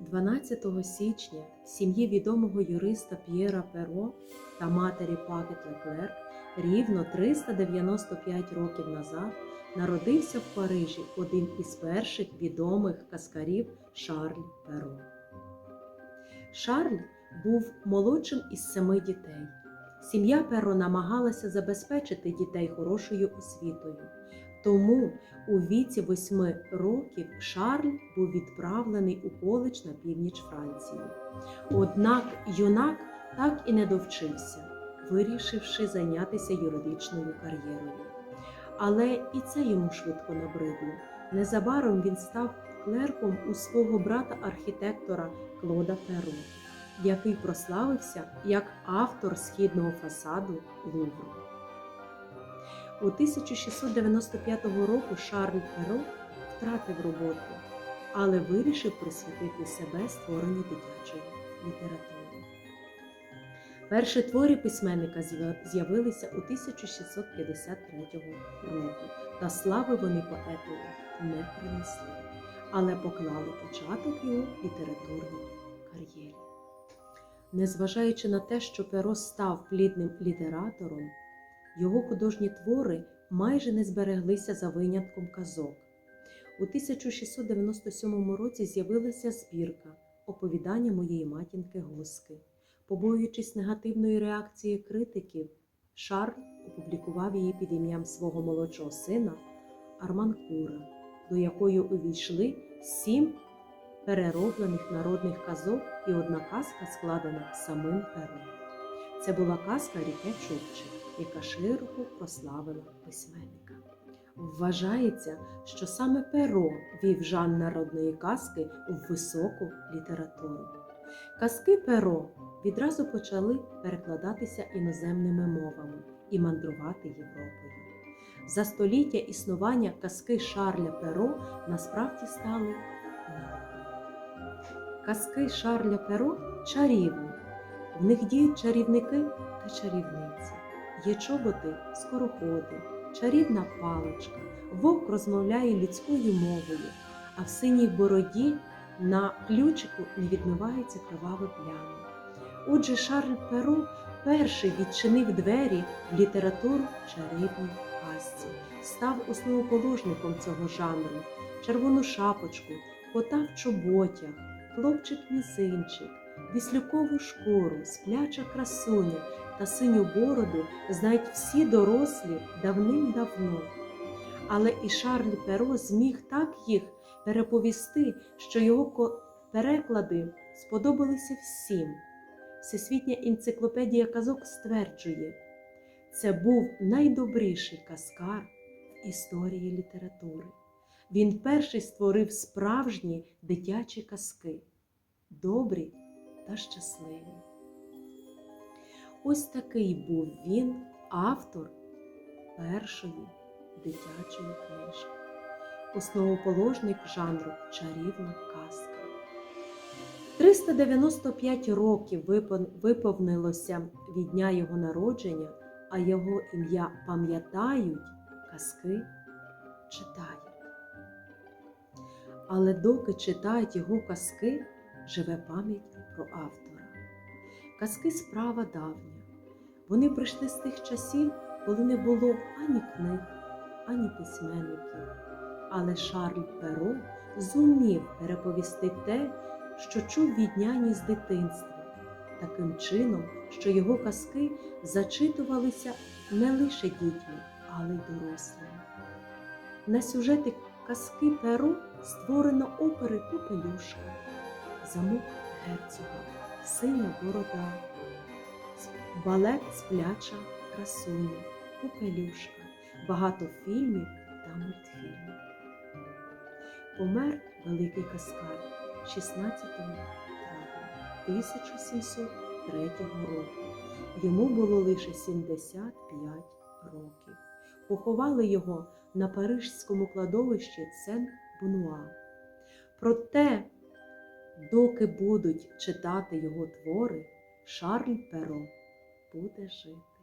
12 січня в сім'ї відомого юриста П'єра Перо та матері Пакет Леклерк рівно 395 років назад народився в Парижі один із перших відомих каскарів Шарль Перо. Шарль був молодшим із семи дітей. Сім'я Перо намагалася забезпечити дітей хорошою освітою. Тому у віці восьми років Шарль був відправлений у коледж на північ Франції. Однак юнак так і не довчився, вирішивши зайнятися юридичною кар'єрою. Але і це йому швидко набридло. Незабаром він став клерком у свого брата архітектора Клода Перо, який прославився як автор східного фасаду Лувру. У 1695 року Шарль Перо втратив роботу, але вирішив присвятити себе створенню дитячої літератури. Перші твори письменника з'явилися у 1653 року, та слави вони поетові не принесли, але поклали початок його літературній кар'єрі. Незважаючи на те, що Перо став плідним літератором, його художні твори майже не збереглися за винятком казок. У 1697 році з'явилася збірка Оповідання моєї матінки Гуски. Побоюючись негативної реакції критиків, Шарль опублікував її під ім'ям свого молодшого сина Арманкура, до якої увійшли сім перероблених народних казок і одна казка, складена самим пером. Це була казка Ріке Чукчик, яка широко прославила письменника. Вважається, що саме перо вів жанр народної казки у високу літературу. Казки перо відразу почали перекладатися іноземними мовами і мандрувати Європою. За століття існування казки Шарля Перо насправді стали народними. Казки Шарля Перо чарівні. В них діють чарівники та чарівниці. Є чоботи скороходи, чарівна паличка, вовк розмовляє людською мовою, а в синій бороді на ключику не відмивається криваве плями. Отже, Шарль Перо перший відчинив двері в літературу чарівній казці, став основоположником цього жанру, червону шапочку, кота в чоботях, хлопчик мізинчик, віслюкову шкуру, спляча красуня та синю бороду знають всі дорослі давним-давно. Але і Шарль Перо зміг так їх переповісти, що його переклади сподобалися всім. Всесвітня енциклопедія казок стверджує, це був найдобріший каскар в історії літератури. Він перший створив справжні дитячі казки, добрі та щасливі. Ось такий був він, автор першої дитячої книжки, основоположник жанру чарівна казка. 395 років виповнилося від дня його народження, а його ім'я пам'ятають, казки читають. Але доки читають його казки, живе пам'ять про автора. Казки справа давня. Вони прийшли з тих часів, коли не було ані книг, ані письменників. Але Шарль Перо зумів переповісти те, що чув від няні з дитинства, таким чином, що його казки зачитувалися не лише дітьми, але й дорослими. На сюжети казки Перо створено опери Попелюшка, Замок герцога, Синя борода, балет Спляча красуня, Попелюшка, багато фільмів та мультфільмів. Помер великий каскар 16 травня 1703 року. Йому було лише 75 років. Поховали його на парижському кладовищі Сен Бунуа. Проте, доки будуть читати його твори, Шарль Перо буде жити.